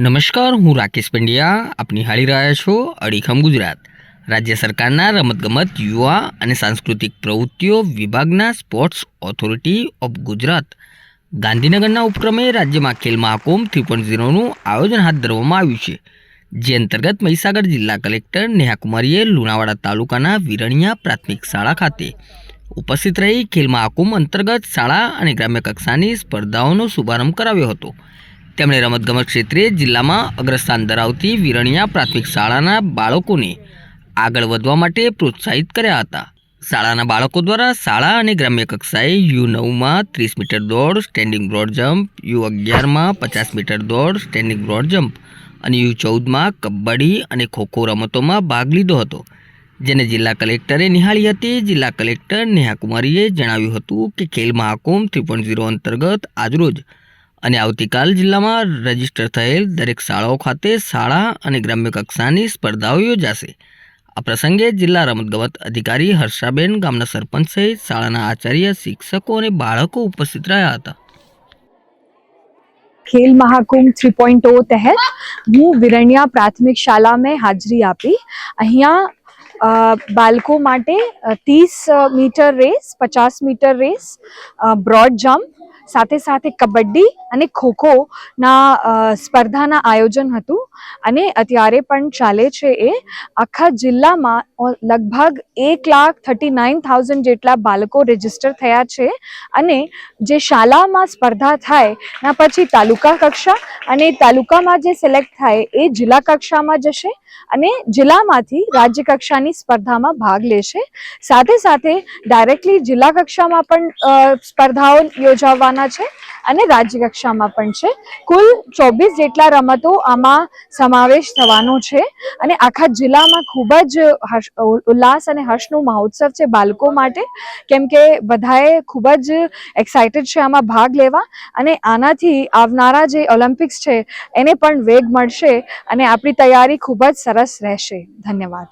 નમસ્કાર, હું રાકેશ પંડ્યા. આપ નિહાળી રહ્યા છો અડીખમ ગુજરાત. રાજ્ય સરકારના રમતગમત, યુવા અને સાંસ્કૃતિક પ્રવૃત્તિઓ વિભાગના સ્પોર્ટ્સ ઓથોરિટી ઓફ ગુજરાત. ગાંધીનગરના ઉપક્રમે રાજ્યમાં ખેલ મહાકુંભ થ્રી પોઈન્ટ ઝીરોનું આયોજન હાથ ધરવામાં આવ્યું છે. જે અંતર્ગત મહીસાગર જિલ્લા કલેક્ટર નેહાકુમારીએ લુણાવાડા તાલુકાના વિરણિયા પ્રાથમિક શાળા ખાતે ઉપસ્થિત રહી ખેલ મહાકુંભ અંતર્ગત શાળા અને ગ્રામ્ય કક્ષાની સ્પર્ધાઓનો શુભારંભ કરાવ્યો હતો. તેમણે રમતગમત ક્ષેત્રે જિલ્લામાં અગ્રસ્થાન ધરાવતી વિરણિયા પ્રાથમિક શાળાના બાળકોને આગળ વધવા માટે પ્રોત્સાહિત કર્યા હતા. શાળાના બાળકો દ્વારા શાળા અને ગ્રામ્ય કક્ષાએ યુ નવમાં ત્રીસ મીટર દોડ, સ્ટેન્ડિંગ બ્રોડ જમ્પ યુ અગિયારમાં પચાસ મીટર દોડ, સ્ટેન્ડિંગ બ્રોડ જમ્પ અને યુ ચૌદમાં કબડ્ડી અને ખોખો રમતોમાં ભાગ લીધો હતો, જેને જિલ્લા કલેક્ટરે નિહાળી હતી. જિલ્લા કલેક્ટર નેહાકુમારીએ જણાવ્યું હતું કે Khel Mahakumbh three point zero અંતર્ગત આજરોજ અને આવતીકાલ જિલ્લામાં રજિસ્ટર થયેલ દરેક શાળાઓ ખાતે શાળા અને ગ્રામ્ય કક્ષાની સ્પર્ધાઓ યોજાશે. આ પ્રસંગે જિલ્લા રમતગમત અધિકારી હર્ષાબેન ગામના સરપંચ સહિત શાળાના આચાર્ય, શિક્ષકો અને બાળકો ઉપસ્થિત રહ્યા હતા. ખેલ મહાકુંભ થ્રી પોઈન્ટ તહેત હું વિરણ્યા પ્રાથમિક શાળામાં હાજરી આપી. અહીંયા બાળકો માટે ત્રીસ મીટર રેસ, પચાસ મીટર રેસ બ્રોડ જમ્પ સાથે સાથે કબડ્ડી અને ખોખોના સ્પર્ધાના આયોજન હતું. અને અત્યારે પણ ચાલે છે એ. આખા જિલ્લામાં લગભગ એક લાખ થર્ટી નાઇન થાઉઝન્ડ જેટલા બાળકો રજિસ્ટર થયા છે. અને જે શાળામાં સ્પર્ધા થાય, એના પછી તાલુકા કક્ષા અને તાલુકામાં જે સિલેક્ટ થાય, એ જિલ્લા કક્ષામાં જશે અને જિલ્લામાંથી રાજ્ય કક્ષાની સ્પર્ધામાં ભાગ લેશે. સાથે સાથે ડાયરેક્ટલી જિલ્લા કક્ષામાં પણ સ્પર્ધાઓ યોજાવાના છે અને રાજ્ય કક્ષામાં પણ છે. કુલ ચોવીસ જેટલા રમતો આમાં સમાવેશ થવાનો છે અને આખા જિલ્લામાં ખૂબ જ ઉલ્લાસ અને હર્ષનો મહોત્સવ છે બાળકો માટે. કેમ કે બધાએ ખૂબ જ એક્સાઇટેડ છે આમાં ભાગ લેવા અને આનાથી આવનારા જે ઓલિમ્પિક્સ છે એને પણ વેગ મળશે અને આપણી તૈયારી ખૂબ જ સરસ રહેશે. ધન્યવાદ.